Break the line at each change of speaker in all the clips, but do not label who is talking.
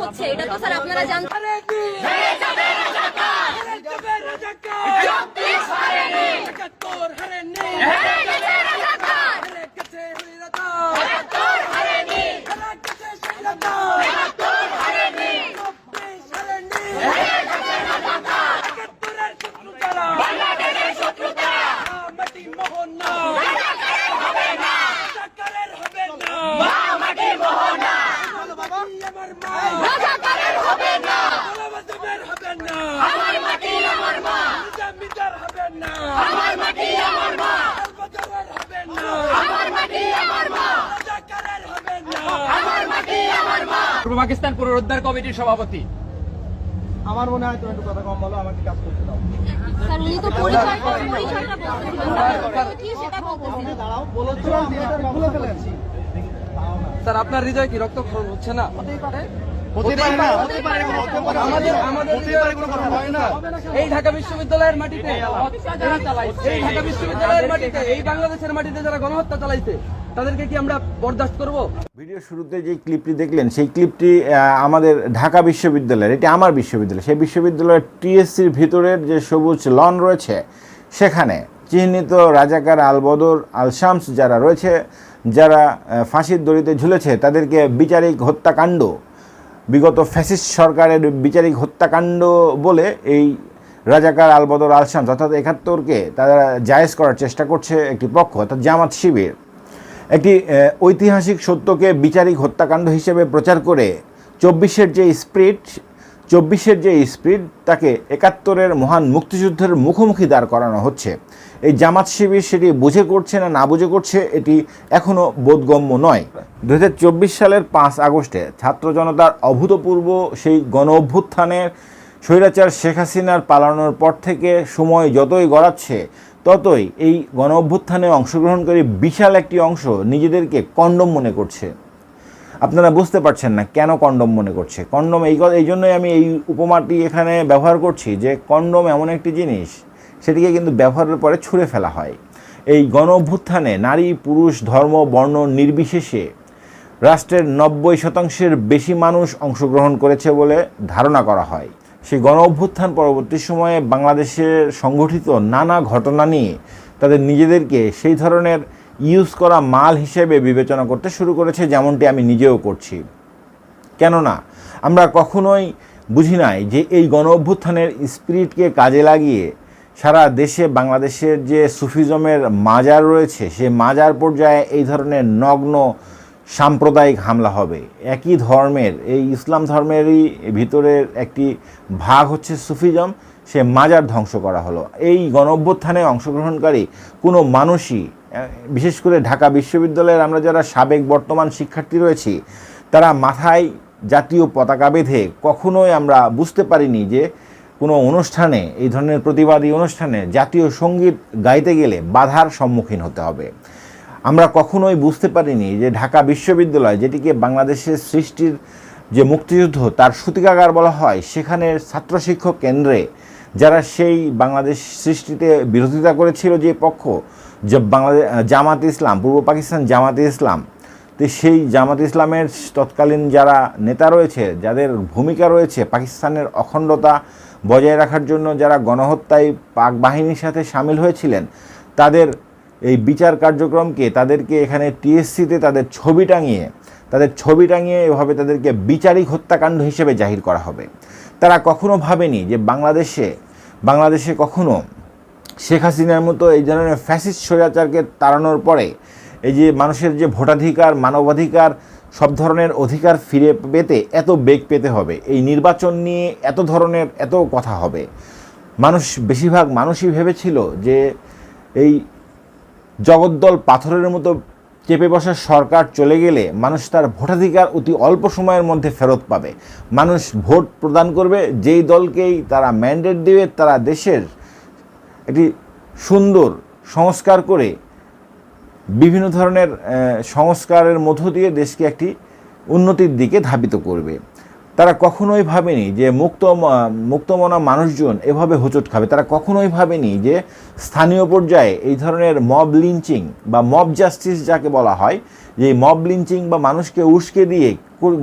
হচ্ছে এটা তো স্যার আপনারা জানতেন রাজাকারের হবে না আমার মাটি আমার মা আমার মাটি আমার মা আমার মাটি আমার মা আমার মাটি আমার মা
পূর্ব পাকিস্তান পুনরুদ্ধার কমিটির সভাপতি।
আমার মনে হয় তুমি একটু কথা কম বলো আমাকে কাজ করতে দাও।
স্যার
খুলে ফেলেছি
স্যার আপনার হৃদয় কি রক্তক্ষরণ হচ্ছে হয় না। এই ঢাকা বিশ্ববিদ্যালয়ের মাটিতে এই ঢাকা বিশ্ববিদ্যালয়ের মাটিতে এই বাংলাদেশের মাটিতে যারা গণহত্যা চালাইছে তাদেরকে কি আমরা বরদাস্ত করব?
ভিডিও শুরুতে যে ক্লিপটি দেখলেন, সেই ক্লিপটি আমাদের ঢাকা বিশ্ববিদ্যালয়ের, এটি আমার বিশ্ববিদ্যালয়, সেই বিশ্ববিদ্যালয়ের টিএসসির ভিতরের যে সবুজ লন রয়েছে, সেখানে চিহ্নিত রাজাকার আলবদর আল শামস যারা রয়েছে, যারা ফাঁসির দড়িতে ঝুলেছে, তাদেরকে বিচারিক হত্যাকাণ্ড, বিগত ফ্যাসিস্ট সরকারের বিচারিক হত্যাকাণ্ড বলে এই রাজাকার আলবদর আল শামস অর্থাৎ একাত্তরকে তারা জায়েজ করার চেষ্টা করছে একটি পক্ষ, অর্থাৎ জামাত শিবির। একটি ঐতিহাসিক সত্যকে বিচারিক হত্যাকাণ্ড হিসেবে প্রচার করে চব্বিশের যে স্প্রিট, চব্বিশের যে স্প্রিট, তাকে একাত্তরের মহান মুক্তিযুদ্ধের মুখোমুখি দাঁড় করানো হচ্ছে। এই জামাত শিবির সেটি বুঝে করছে না না বুঝে করছে, এটি এখনও বোধগম্য নয়। দু সালের পাঁচ আগস্টে ছাত্র জনতার অভূতপূর্ব সেই গণ অভ্যুত্থানের স্বৈরাচার শেখ হাসিনার পালানোর পর থেকে সময় যতই গড়াচ্ছে ততই এই গণ অভ্যুত্থানে অংশগ্রহণকারী বিশাল একটি অংশ নিজেদেরকে কন্ডম মনে করছে। আপনারা বুঝতে পারছেন না কেন কন্ডম মনে করছে। কন্ডম এই এই জন্যই আমি এই উপমাটি এখানে ব্যবহার করছি যে কন্ডম এমন একটি জিনিস সেটিকে কিন্তু ব্যবহারের পরে ছুঁড়ে ফেলা হয়। এই গণ অভ্যুত্থানে নারী, পুরুষ, ধর্ম, বর্ণ নির্বিশেষে রাষ্ট্রের নব্বই শতাংশের বেশি মানুষ অংশগ্রহণ করেছে বলে ধারণা করা হয়। সেই গণ অভ্যুত্থান পরবর্তী সময়ে বাংলাদেশের সংগঠিত নানা ঘটনা নিয়ে তাদের নিজেদেরকে সেই ধরনের ইউজ করা মাল হিসেবে বিবেচনা করতে শুরু করেছে, যেমনটি আমি নিজেও করছি। কেননা, আমরা কখনোই বুঝি নাই যে এই গণ অভ্যুত্থানের স্পিরিটকে কাজে লাগিয়ে সারা দেশে বাংলাদেশের যে সুফিজমের মাজার রয়েছে সে মাজার পর্যায়ে এই ধরনের নগ্ন সাম্প্রদায়িক হামলা হবে। একই ধর্মের, এই ইসলাম ধর্মেরই ভিতরের একটি ভাগ হচ্ছে সুফিজম, সে মাজার ধ্বংস করা হলো। এই গণ অভ্যুত্থানে অংশগ্রহণকারী কোনো মানুষই বিশেষ করে ঢাকা বিশ্ববিদ্যালয়ের আমরা যারা সাবেক বর্তমান শিক্ষার্থী রয়েছি, তারা মাথায় জাতীয় পতাকা বেঁধে কখনোই আমরা বুঝতে পারিনি যে কোনো অনুষ্ঠানে, এই ধরনের প্রতিবাদী অনুষ্ঠানে জাতীয় সংগীত গাইতে গেলে বাধার সম্মুখীন হতে হবে। আমরা কখনোই বুঝতে পারিনি যে ঢাকা বিশ্ববিদ্যালয়, যেটিকে বাংলাদেশের সৃষ্টির যে মুক্তিযুদ্ধ তার সূতিকাগার বলা হয় সেখানে ছাত্র শিক্ষক কেন্দ্রে যারা সেই বাংলাদেশ সৃষ্টিতে বিরোধিতা করেছিল যে পক্ষ, যে বাংলাদেশ জামাত ইসলাম, পূর্ব পাকিস্তান জামাত ইসলাম, তো সেই জামাত ইসলামের তৎকালীন যারা নেতা রয়েছে, যাদের ভূমিকা রয়েছে পাকিস্তানের অখণ্ডতা বজায় রাখার জন্য যারা গণহত্যায় পাক বাহিনীর সাথে সামিল হয়েছিলেন, তাদের এই বিচার কার্যক্রমকে তাদেরকে এখানে টিএসসিতে তাদের ছবি টাঙিয়ে, তাদের ছবি টাঙিয়ে এভাবে তাদেরকে বিচারিক হত্যাকাণ্ড হিসেবে জাহির করা হবে। তারা কখনো ভাবেনি যে বাংলাদেশে বাংলাদেশে কখনো শেখ হাসিনার মতো এই ধরনের ফ্যাসিস্ট স্বৈরাচারকে তাড়ানোর পরে এই যে মানুষের যে ভোটাধিকার, মানবাধিকার, সব ধরনের অধিকার ফিরে পেতে এত বেগ পেতে হবে। এই নির্বাচন নিয়ে এত ধরনের এত কথা হবে। মানুষ, বেশিরভাগ মানুষই ভেবেছিল যে এই জগদ্দল পাথরের মতো চেপে বসা সরকার চলে গেলে মানুষ তার ভোটাধিকার অতি অল্প সময়ের মধ্যে ফেরত পাবে। মানুষ ভোট প্রদান করবে, যেই দলকেই তারা ম্যান্ডেট দেবে, তারা দেশের একটি সুন্দর সংস্কার করে, বিভিন্ন ধরনের সংস্কারের মধ্য দিয়ে দেশকে একটি উন্নতির দিকে ধাবিত করবে। তারা কখনোই ভাবেনি যে মুক্ত মুক্তমনা মানুষজন এভাবে হোঁচট খাবে। তারা কখনোই ভাবেনি যে স্থানীয় পর্যায়ে এই ধরনের মব লিঞ্চিং বা মব জাস্টিস যাকে বলা হয়, যে মব লিঞ্চিং বা মানুষকে উস্কে দিয়ে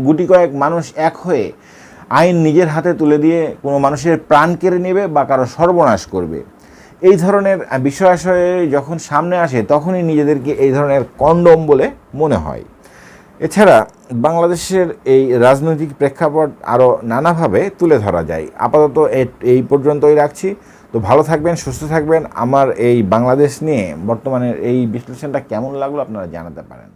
গুটি কয়েক মানুষ এক হয়ে আইন নিজের হাতে তুলে দিয়ে কোনো মানুষের প্রাণ কেড়ে নেবে বা কারও সর্বনাশ করবে। এই ধরনের বিষয়াশয়ে যখন সামনে আসে, তখনই নিজেদেরকে এই ধরনের কন্ডম বলে মনে হয়। এছাড়া বাংলাদেশের এই রাজনৈতিক প্রেক্ষাপট আরও নানাভাবে তুলে ধরা যায়। আপাতত এই পর্যন্তই রাখছি। তো ভালো থাকবেন, সুস্থ থাকবেন। আমার এই বাংলাদেশ নিয়ে বর্তমানের এই বিশ্লেষণটা কেমন লাগল আপনারা জানাতে পারেন।